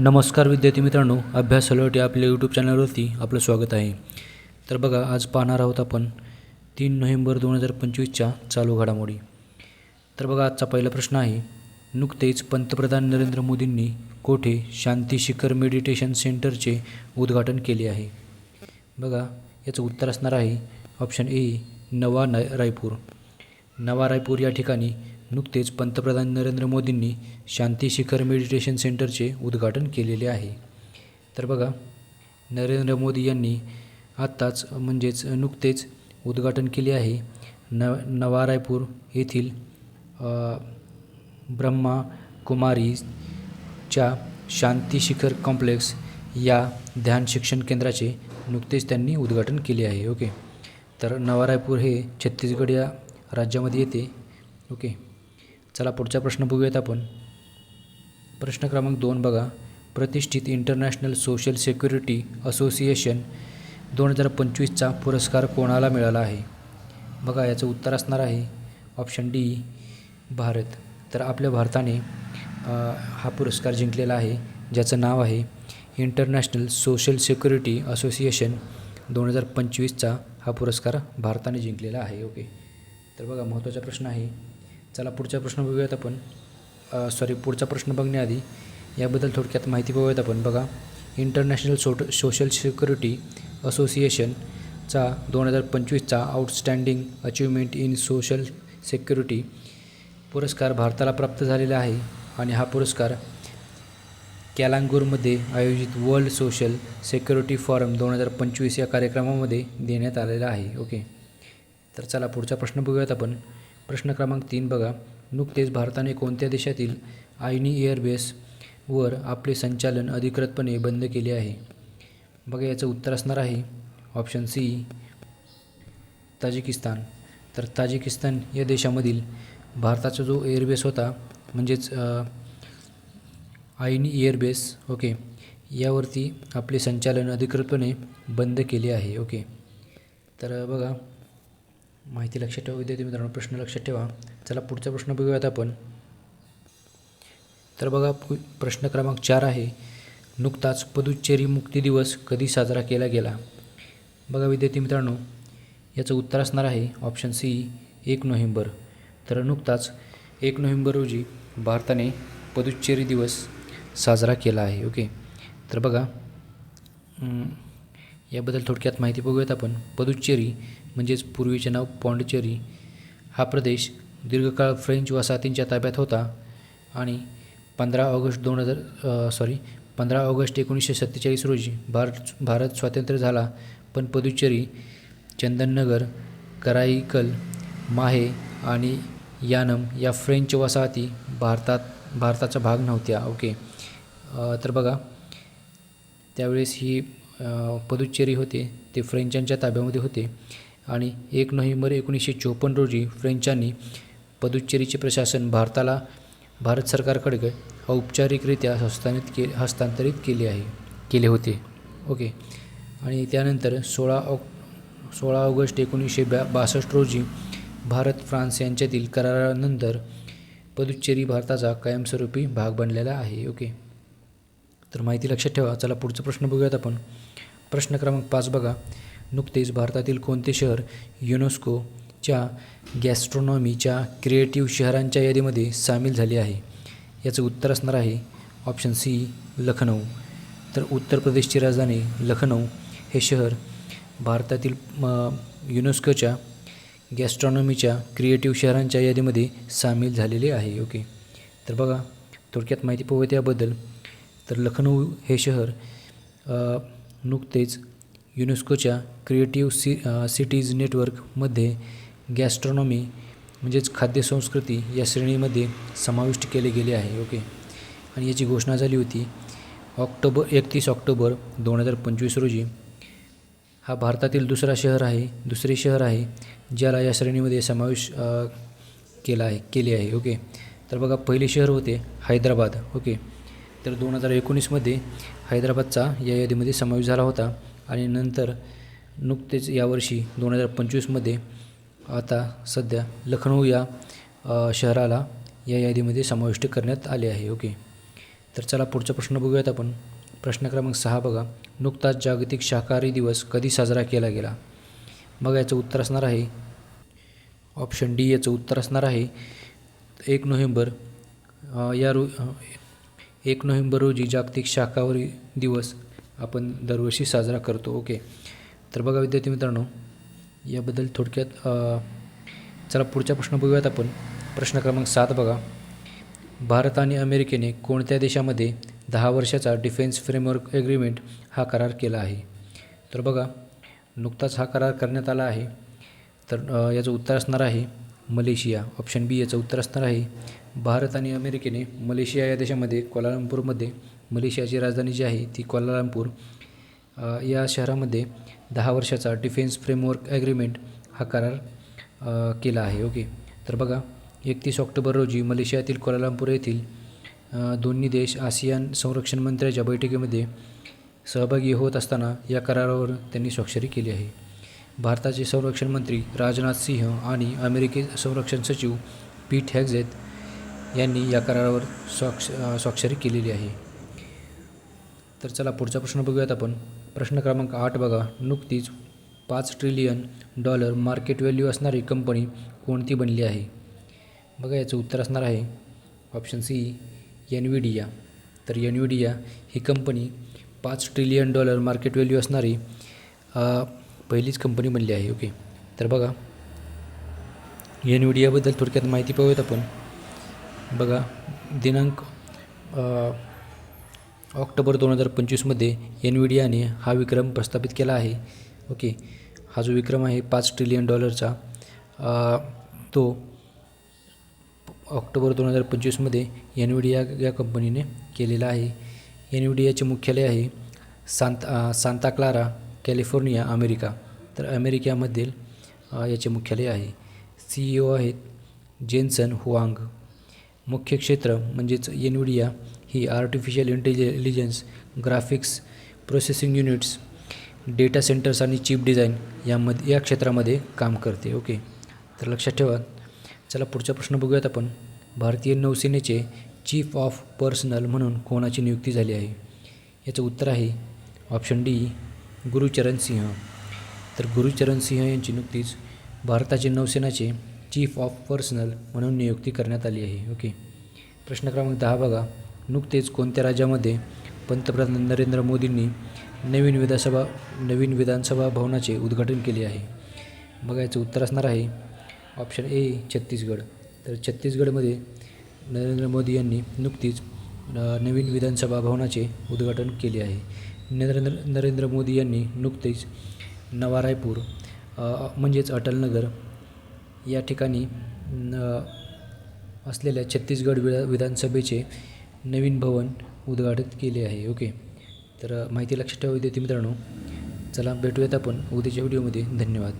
नमस्कार विद्यार्थी मित्रांनो अभ्यास अलर्ट या आपल्या यूट्यूब चॅनलवरती आपलं स्वागत आहे. तर बघा आज पाहणार आहोत आपण तीन नोव्हेंबर दोन हजार पंचवीसच्या चालू घडामोडी. तर बघा आजचा पहिला प्रश्न आहे नुकतेच पंतप्रधान नरेंद्र मोदींनी कोठे शांती शिखर मेडिटेशन सेंटरचे उद्घाटन केले आहे? बघा याचं उत्तर असणार आहे ऑप्शन ए नवा न रायपूर. नवा रायपूर या ठिकाणी नुकतेच पंतप्रधान नरेंद्र मोदींनी शांती शिखर मेडिटेशन सेंटरचे उद्घाटन केलेले आहे. तर बघा नरेंद्र मोदी यांनी आत्ताच म्हणजेच नुकतेच उद्घाटन केले आहे. न नवा रायपूर येथील ब्रह्मा कुमारीच्या शांती शिखर कॉम्प्लेक्स या ध्यान शिक्षण केंद्राचे नुकतेच त्यांनी उद्घाटन केले आहे. ओके. तर नवा रायपूर हे छत्तीसगड या राज्यामध्ये येते. ओके. चला पुढचा प्रश्न बघूयात आपण. प्रश्न क्रमांक दोन बघा. प्रतिष्ठित इंटरनॅशनल सोशल सेक्युरिटी असोसिएशन दोन हजार पंचवीसचा पुरस्कार कोणाला मिळाला आहे? बघा याचं उत्तर असणार आहे. Option D Bharat. तर आपल्या भारताने हा पुरस्कार जिंकलेला आहे ज्याचं नाव आहे इंटरनॅशनल सोशल सेक्युरिटी असोसिएशन दोन हजार पंचवीसचा हा पुरस्कार भारताने जिंकलेला आहे. ओके. तर बघा महत्त्वाचा प्रश्न आहे. चला पुढचा प्रश्न बघूयात आपण. सॉरी पुढचा प्रश्न बघण्याआधी याबद्दल थोडक्यात माहिती बघूयात आपण. बघा इंटरनॅशनल सोट सोशल सिक्युरिटी असोसिएशनचा दोन हजार पंचवीसचा outstanding achievement in social security पुरस्कार भारताला प्राप्त झालेला आहे आणि हा पुरस्कार कॅलांगूरमध्ये आयोजित वर्ल्ड सोशल सेक्युरिटी फॉरम दोन हजार पंचवीस या कार्यक्रमामध्ये देण्यात आलेला आहे. ओके. तर चला पुढचा प्रश्न बघूयात आपण. प्रश्न क्रमांक तीन बघा. नुकतेच भारताने कोणत्या देशातील आयनी एअरबेसवर आपले संचालन अधिकृतपणे बंद केले आहे? बघा याचं उत्तर असणार आहे. Option C Tajikistan. तर ताजिकिस्तान या देशामधील भारताचा जो एअरबेस होता म्हणजेच आयनी एअरबेस ओके यावरती आपले संचालन अधिकृतपणे बंद केले आहे ओके. तर बघा माहिती लक्षात ठेवा विद्यार्थी मित्रांनो प्रश्न लक्षात ठेवा. चला पुढचा प्रश्न बघूयात आपण. तर बघा पु- प्रश्न क्रमांक चार आहे. नुकताच पदुच्चेरी मुक्ती दिवस कधी साजरा केला गेला? बघा विद्यार्थी मित्रांनो याचं उत्तर असणार आहे ऑप्शन सी एक नोव्हेंबर. तर नुकताच एक नोव्हेंबर रोजी भारताने पदुच्चेरी दिवस साजरा केला आहे ओके? तर बघा याबद्दल थोडक्यात माहिती बघूयात आपण. पदुच्चेरी म्हणजेच पूर्वीचे नाव पॉंडिचेरी हा प्रदेश दीर्घकाळ फ्रेंच वसाहतींच्या ताब्यात होता आणि पंधरा ऑगस्ट दोन हजार सॉरी पंधरा ऑगस्ट एकोणीसशे सत्तेचाळीस रोजी भारत भारत स्वातंत्र्य झाला. पण पदुच्चेरी चंदननगर कराईकल माहे आणि यानम या फ्रेंच वसाहती भारतात भारताचा भाग नव्हत्या. ओके. तर बघा त्यावेळेस ही पुदुच्चेरी होते ते फ्रेंचांच्या ताब्यामध्ये होते. आणि एक नोव्हेंबर एकोणीसशे चोपन्न रोजी फ्रेंचांनी पदुच्चेरीचे प्रशासन भारताला भारत सरकारकडे औपचारिकरित्या हस्तांतरित के हस्तांतरित केले आहे केले होते. ओके. आणि त्यानंतर सोळा ऑक सोळा ऑगस्ट एकोणीसशे ब्या बासष्ट रोजी भारत फ्रान्स यांच्यातील करारानंतर पदुच्चेरी भारताचा कायमस्वरूपी भाग बनलेला आहे. ओके. तर माहिती लक्षात ठेवा. चला पुढचा प्रश्न बघूयात आपण. प्रश्न क्रमांक पाच बघा. नुकतेच भारतातील कोणते शहर युनेस्कोच्या गॅस्ट्रॉनॉमीच्या क्रिएटिव्ह शहरांच्या यादीमध्ये सामील झाले आहे? याचं उत्तर असणार आहे ऑप्शन सी लखनौ तर उत्तर प्रदेशची राजधानी लखनौ हे शहर भारतातील युनेस्कोच्या गॅस्ट्रॉनॉमीच्या क्रिएटिव्ह शहरांच्या यादीमध्ये सामील झालेले आहे. ओके. तर बघा थोडक्यात माहिती पाहूया त्याबद्दल तर लखनौ हे शहर नुकतेच युनेस्कोच्या क्रिएटिव्ह सी सिटीज नेटवर्कमध्ये गॅस्ट्रॉनॉमी म्हणजेच खाद्यसंस्कृती या श्रेणीमध्ये समाविष्ट केले गेले आहे ओके? आणि याची घोषणा झाली होती ऑक्टोबर एकतीस ऑक्टोबर दोन हजार पंचवीस रोजी. हा भारतातील दुसरा शहर आहे दुसरे शहर आहे ज्याला या श्रेणीमध्ये समावेश केला आहे केले आहे ओके? तर बघा पहिले शहर होते हैदराबाद ओके? तर दोन हजार एकोणीसमध्ये हैदराबादचा या यादीमध्ये समावेश झाला होता. आणि नंतर नुकतेच यावर्षी दोन हजार पंचवीसमध्ये आता सध्या लखनौ या शहराला या यादीमध्ये समाविष्ट करण्यात आले आहे. ओके. तर चला पुढचा प्रश्न बघूयात आपण. प्रश्न क्रमांक सहा बघा. नुकताच जागतिक शाकाहारी दिवस कधी साजरा केला गेला? मग याचं उत्तर असणार आहे. ऑप्शन डी याचं उत्तर असणार आहे. एक नोव्हेंबर या रो एक नोव्हेंबर रोजी जागतिक शाकाहारी दिवस आपण दरवर्षी साजरा करतो. ओके. तर बघा विद्यार्थी मित्रांनो याबद्दल थोडक्यात चला पुढचा प्रश्न बघूयात आपण. प्रश्न क्रमांक सात बघा. भारत आणि अमेरिकेने कोणत्या देशामध्ये दहा वर्षाचा डिफेन्स फ्रेमवर्क ॲग्रीमेंट हा करार केला आहे? तर बघा नुकताच हा करार करण्यात आला आहे. तर याचं उत्तर असणार आहे मलेशिया. ऑप्शन बी याचं उत्तर असणार आहे. भारत आणि अमेरिकेने मलेशिया या देशामध्ये कोलालंपूरमध्ये मलेशियाची राजधानी जी आहे ती कोलालंपूर या शहरामध्ये दहा वर्षाचा डिफेन्स फ्रेमवर्क ॲग्रीमेंट हा करार केला आहे. ओके. तर बघा एकतीस ऑक्टोबर रोजी मलेशियातील कोलालंपूर येथील दोन्ही देश आसियान संरक्षण मंत्र्याच्या बैठकीमध्ये सहभागी होत असताना या करारावर त्यांनी स्वाक्षरी केली आहे. भारताचे संरक्षण मंत्री राजनाथ सिंह आणि अमेरिकी संरक्षण सचिव पीट हॅगझेत यांनी या करारावर स्वाक्ष स्वाक्षरी केलेली आहे. तर चला पुढचा प्रश्न बघूयात आपण. प्रश्न क्रमांक आठ बघा. नुकतीच पाच ट्रिलियन डॉलर मार्केट व्हॅल्यू असणारी कंपनी कोणती बनली आहे? बघा याचं उत्तर असणार आहे. ऑप्शन सी एनविडिया तर एनविडिया ही कंपनी पाच ट्रिलियन डॉलर मार्केट व्हॅल्यू असणारी पहिलीच कंपनी बनली आहे. ओके तर बघा. एनविडियाबद्दल थोडक्यात माहिती पाहूयात आपण. बघा दिनांक ऑक्टोबर दोन हजार पंचवीसमध्ये एनविडियाने हा विक्रम प्रस्थापित केला आहे. ओके. हा जो विक्रम आहे पाच ट्रिलियन डॉलरचा तो ऑक्टोबर दोन हजार पंचवीसमध्ये एनविडिया या कंपनीने केलेला आहे. एनविडियाचे मुख्यालय आहे सांत सांता क्लारा कॅलिफोर्निया अमेरिका. तर अमेरिकामधील याचे मुख्यालय आहे. सी ई ओ आहेत जेन्सन हुआंग. मुख्य क्षेत्र म्हणजेच एनविडिया ही artificial intelligence graphics processing units data centres आणि चिप डिझाईन यामध्ये या क्षेत्रामध्ये काम करते. ओके तर लक्षात ठेवा. चला पुढचा प्रश्न बघूयात आपण. भारतीय नौसेनेचे चीफ ऑफ पर्सनल म्हणून कोणाची नियुक्ती झाली आहे? याचं उत्तर आहे ऑप्शन डी गुरुचरण सिंह. तर गुरुचरण सिंह यांची नुकतीच भारताचे नौसेनाचे चीफ ऑफ पर्सनल म्हणून नियुक्ती करण्यात आली आहे. ओके प्रश्न क्रमांक दहा बघा. नुकतेच कोणत्या राज्यामध्ये पंतप्रधान नरेंद्र मोदींनी नवीन विधानसभा नवीन विधानसभा भवनाचे उद्घाटन केले आहे? बघायचं उत्तर असणार आहे ऑप्शन ए छत्तीसगड. तर छत्तीसगडमध्ये नरेंद्र मोदी यांनी नुकतीच नवीन विधानसभा भवनाचे उद्घाटन केले आहे. नरेंद्र नरेंद्र मोदी यांनी नुकतेच नवा रायपूर म्हणजेच अटलनगर या ठिकाणी न- असलेल्या छत्तीसगड विधा विधानसभेचे नवीन भवन उद्घाटित केले आहे. ओके. तर माहिती लक्षात ठेवा विद्यार्थी मित्रांनो. चला भेटूयात आपण उद्याच्या व्हिडिओमध्ये धन्यवाद.